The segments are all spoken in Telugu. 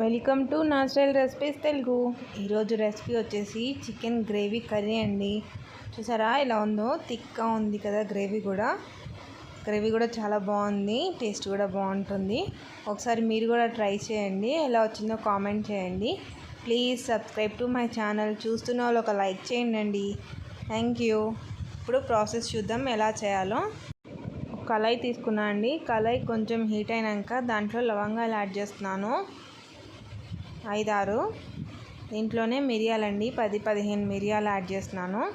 వెల్కమ్ టు నా స్టైల్ రెసిపీస్ తెలుగు. ఈరోజు రెసిపీ వచ్చేసి చికెన్ గ్రేవీ కర్రీ అండి. చూసారా ఇలా ఉందో? థిక్గా ఉంది కదా గ్రేవీ కూడా. గ్రేవీ కూడా చాలా బాగుంది. టేస్ట్ కూడా బాగుంటుంది. ఒకసారి మీరు కూడా ట్రై చేయండి. ఎలా వచ్చిందో కామెంట్ చేయండి. Please subscribe to my channel. చూస్తున్న వాళ్ళు ఒక లైక్ చేయండి అండి. Thank you. ఇప్పుడు ప్రాసెస్ చూద్దాం ఎలా చేయాలో. కళాయి తీసుకున్నా అండి. కళాయి కొంచెం హీట్ అయినాక దాంట్లో లవంగాలు యాడ్ చేస్తున్నాను. ఐదారు. దీంట్లోనే మిరియాలండి. పది పదిహేను మిరియాలు యాడ్ చేస్తున్నాను.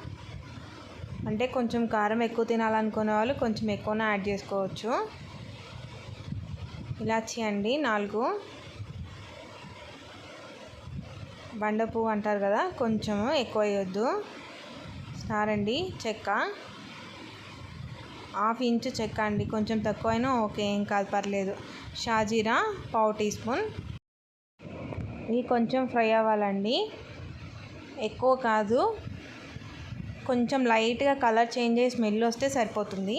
అంటే కొంచెం కారం ఎక్కువ తినాలనుకునే వాళ్ళు కొంచెం ఎక్కువనే యాడ్ చేసుకోవచ్చు. ఇలాచి అండి నాలుగు. బండ పువ్వు అంటారు కదా కొంచెం ఎక్కువ వేయొద్దు. స్టార్ అండి చెక్క. హాఫ్ ఇంచ్ చెక్క అండి. కొంచెం తక్కువైనా ఓకే ఏం కాదు పర్లేదు. షాజీరా పావు టీ స్పూన్. ఇవి కొంచెం ఫ్రై అవ్వాలండి. ఎక్కువ కాదు. కొంచెం లైట్గా కలర్ చేంజ్ అయ్యి స్మెల్ వస్తే సరిపోతుంది.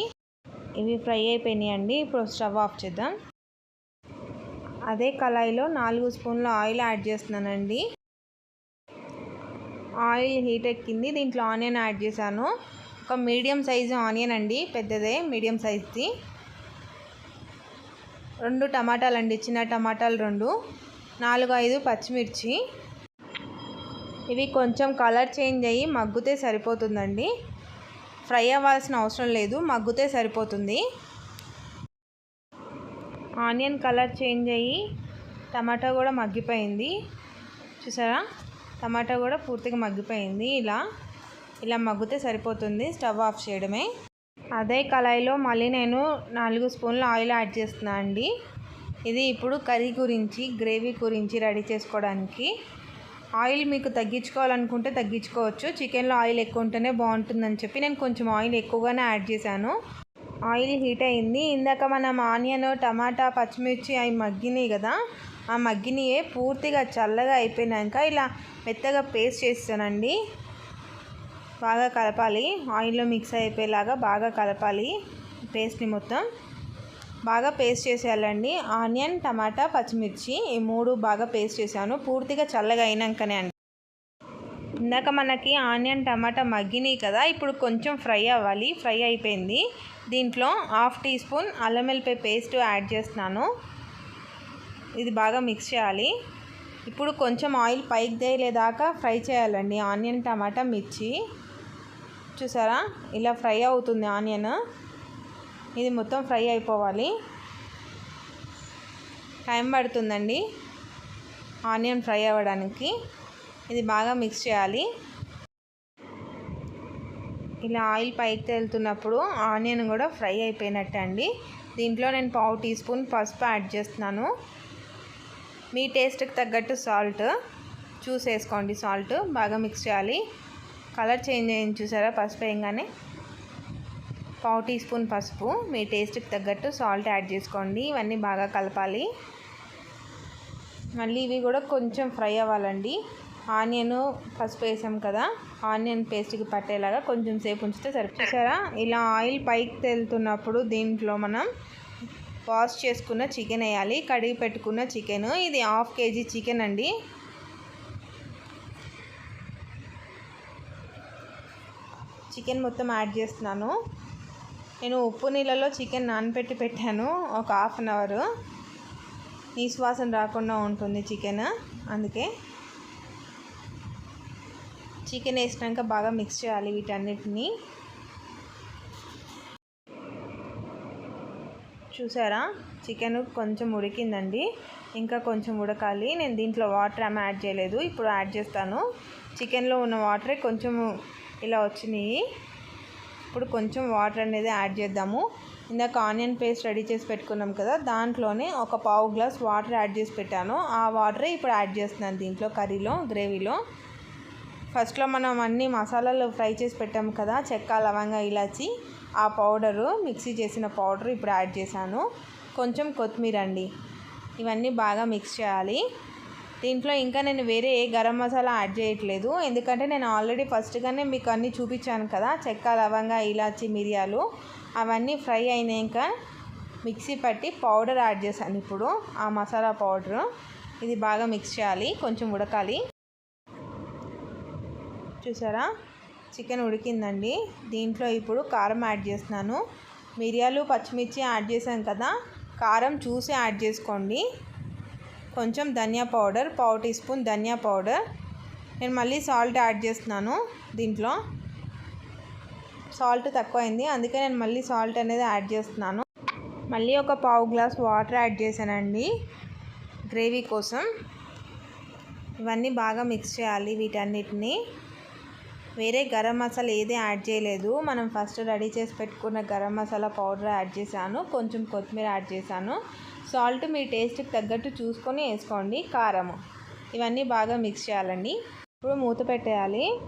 ఇవి ఫ్రై అయిపోయినాయి అండి ఇప్పుడు స్టవ్ ఆఫ్ చేద్దాం. అదే కళాయిలో నాలుగు స్పూన్ల ఆయిల్ యాడ్ చేస్తున్నానండి. ఆయిల్ హీట్ ఎక్కింది. దీంట్లో ఆనియన్ యాడ్ చేశాను. ఒక మీడియం సైజు ఆనియన్ అండి. పెద్దదే మీడియం సైజ్ది. రెండు టమాటాలు అండి చిన్న టమాటాలు రెండు. నాలుగు ఐదు పచ్చిమిర్చి. ఇవి కొంచెం కలర్ చేంజ్ అయ్యి మగ్గుతే సరిపోతుందండి. ఫ్రై అవ్వాల్సిన అవసరం లేదు మగ్గుతే సరిపోతుంది. ఆనియన్ కలర్ చేంజ్ అయ్యి టమాటా కూడా మగ్గిపోయింది. చూసారా? టమాటా కూడా పూర్తిగా మగ్గిపోయింది ఇలా. ఇలా మగ్గితే సరిపోతుంది స్టవ్ ఆఫ్ చేయడమే. అదే కళాయిలో మళ్ళీ నేను నాలుగు స్పూన్ల ఆయిల్ యాడ్ చేస్తున్నా అండి ఇది ఇప్పుడు కర్రీ గురించి గ్రేవీ గురించి రెడీ చేసుకోవడానికి. ఆయిల్ మీకు తగ్గించుకోవాలనుకుంటే తగ్గించుకోవచ్చు. చికెన్లో ఆయిల్ ఎక్కువ ఉంటేనే బాగుంటుందని చెప్పి నేను కొంచెం ఆయిల్ ఎక్కువగానే యాడ్ చేశాను. ఆయిల్ హీట్ అయింది. ఇందాక మనం ఆనియన్ టమాటా పచ్చిమిర్చి అవి మగ్గినాయి కదా ఆ మగ్గినయే పూర్తిగా చల్లగా అయిపోయినాక ఇలా మెత్తగా పేస్ట్ చేస్తానండి. బాగా కలపాలి. ఆయిల్లో మిక్స్ అయిపోయేలాగా బాగా కలపాలి పేస్ట్ని మొత్తం. బాగా పేస్ట్ చేసేయాలండి. ఆనియన్ టమాటా పచ్చిమిర్చి ఈ మూడు బాగా పేస్ట్ చేశాను. పూర్తిగా చల్లగా అయినాకనే అండి. ఇందాక మనకి ఆనియన్ టమాటా మగ్గినాయి కదా ఇప్పుడు కొంచెం ఫ్రై అవ్వాలి. ఫ్రై అయిపోయింది. దీంట్లో హాఫ్ టీ స్పూన్ అల్లం వెల్లిపాయ పేస్ట్ యాడ్ చేస్తున్నాను. ఇది బాగా మిక్స్ చేయాలి. ఇప్పుడు కొంచెం ఆయిల్ పైకి తేలేదాకా ఫ్రై చేయాలండి. ఆనియన్ టమాటా మిర్చి. చూసారా? ఇలా ఫ్రై అవుతుంది ఆనియన్. ఇది మొత్తం ఫ్రై అయిపోవాలి. టైం పడుతుందండి. ఆనియన్ ఫ్రై అవ్వడానికి. ఇది బాగా మిక్స్ చేయాలి. ఇలా ఆయిల్ పైకి తేలుతున్నప్పుడు ఆనియన్ కూడా ఫ్రై అయిపోయినట్టే అండి. దీంట్లో నేను పావు టీ స్పూన్ పసుపు యాడ్ చేస్తున్నాను. మీ టేస్ట్కి తగ్గట్టు సాల్ట్ చూసేసుకోండి. సాల్ట్ బాగా మిక్స్ చేయాలి. కలర్ చేంజ్ అయింది చూసారా? పసుపు వేయగానే పావు టీ స్పూన్ పసుపు. మీ టేస్ట్కి తగ్గట్టు సాల్ట్ యాడ్ చేసుకోండి. ఇవన్నీ బాగా కలపాలి. మళ్ళీ ఇవి కూడా కొంచెం ఫ్రై అవ్వాలండి. ఆనియన్ పసుపు వేసాం కదా. ఆనియన్ పేస్ట్కి పట్టేలాగా కొంచెం సేపు ఉంచితే సరిపోతారా ఇలా ఆయిల్ పైకి తేలుతున్నప్పుడు దీంట్లో మనం వాష్ చేసుకున్న చికెన్ వేయాలి. కడిగి పెట్టుకున్న చికెన్ ఇది హాఫ్ కేజీ చికెన్ అండి. చికెన్ మొత్తం యాడ్ చేస్తున్నాను. నేను ఉప్పు నీళ్ళలో చికెన్ నానబెట్టి పెట్టాను ఒక హాఫ్ అన్ అవర్. నీసు రాకుండా ఉంటుంది చికెన్ అందుకే. చికెన్ వేసినాక బాగా మిక్స్ చేయాలి వీటన్నిటిని. చూసారా? చికెన్ కొంచెం ఉడికిందండి. ఇంకా కొంచెం ఉడకాలి. నేను దీంట్లో వాటర్ ఏమి యాడ్ చేయలేదు. ఇప్పుడు యాడ్ చేస్తాను. చికెన్లో ఉన్న వాటరే కొంచెం ఇలా వచ్చినాయి. ఇప్పుడు కొంచెం వాటర్ అనేది యాడ్ చేద్దాము. ఇందాక ఆనియన్ పేస్ట్ రెడీ చేసి పెట్టుకున్నాం కదా దాంట్లోనే ఒక పావు గ్లాస్ వాటర్ యాడ్ చేసి పెట్టాను. ఆ వాటరే ఇప్పుడు యాడ్ చేస్తున్నాను దీంట్లో కర్రీలో గ్రేవీలో. ఫస్ట్లో మనం అన్ని మసాలాలు ఫ్రై చేసి పెట్టాము కదా చెక్క లవంగా ఇలాచి. ఆ పౌడరు మిక్సీ చేసిన పౌడర్ ఇప్పుడు యాడ్ చేశాను. కొంచెం కొత్తిమీర అండి. ఇవన్నీ బాగా మిక్స్ చేయాలి. దీంట్లో ఇంకా నేను వేరే ఏ గరం మసాలా యాడ్ చేయట్లేదు. ఎందుకంటే నేను ఆల్రెడీ ఫస్ట్గానే మీకు అన్నీ చూపించాను కదా. చెక్క లవంగా ఇలాచి మిరియాలు అవన్నీ ఫ్రై అయినాక మిక్సీ పట్టి పౌడర్ యాడ్ చేశాను ఇప్పుడు. ఆ మసాలా పౌడరు ఇది బాగా మిక్స్ చేయాలి కొంచెం ఉడకాలి. చూసారా? చికెన్ ఉడికిందండి. దీంట్లో ఇప్పుడు కారం యాడ్ చేస్తున్నాను. మిరియాలు పచ్చిమిర్చి యాడ్ చేశాం కదా. కారం చూసి యాడ్ చేసుకోండి. కొంచెం ధనియా పౌడర్ పావు టీ స్పూన్ ధనియా పౌడర్. నేను మళ్ళీ సాల్ట్ యాడ్ చేస్తున్నాను దీంట్లో. సాల్ట్ తక్కువైంది అందుకే నేను మళ్ళీ సాల్ట్ అనేది యాడ్ చేస్తున్నాను. మళ్ళీ ఒక పావు గ్లాస్ వాటర్ యాడ్ చేశానండి గ్రేవీ కోసం. ఇవన్నీ బాగా మిక్స్ చేయాలి వీటన్నిటిని. వేరే గరం మసాలా ఏది యాడ్ చేయలేదు. మనం ఫస్ట్ రెడీ చేసి పెట్టుకున్న గరం మసాలా పౌడర్ యాడ్ చేశాను కొంచెం కొత్తిమీర యాడ్ చేశాను. సాల్ట్ మీ టేస్ట్కి తగ్గట్టు చూసుకొని వేసుకోండి. కారం ఇవన్నీ బాగా మిక్స్ చేయాలండి. ఇప్పుడు మూత పెట్టేయాలి.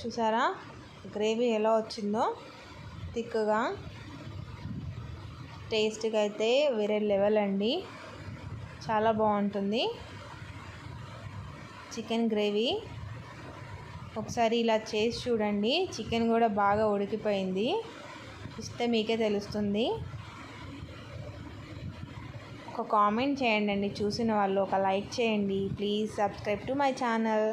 చూసారా? గ్రేవీ ఎలా వచ్చిందో? థిక్గా. టేస్ట్గా అయితే వేరే లెవెల్ అండి. చాలా బాగుంటుంది. Chicken gravy. ఒకసారి ఇలా చేసి చూడండి. చికెన్ కూడా బాగా ఉడికిపోయింది. ఇస్తే మీకే తెలుస్తుంది. ఒక కామెంట్ చేయండి అండి. చూసిన వాళ్ళు ఒక లైక్ చేయండి. Please subscribe to my channel.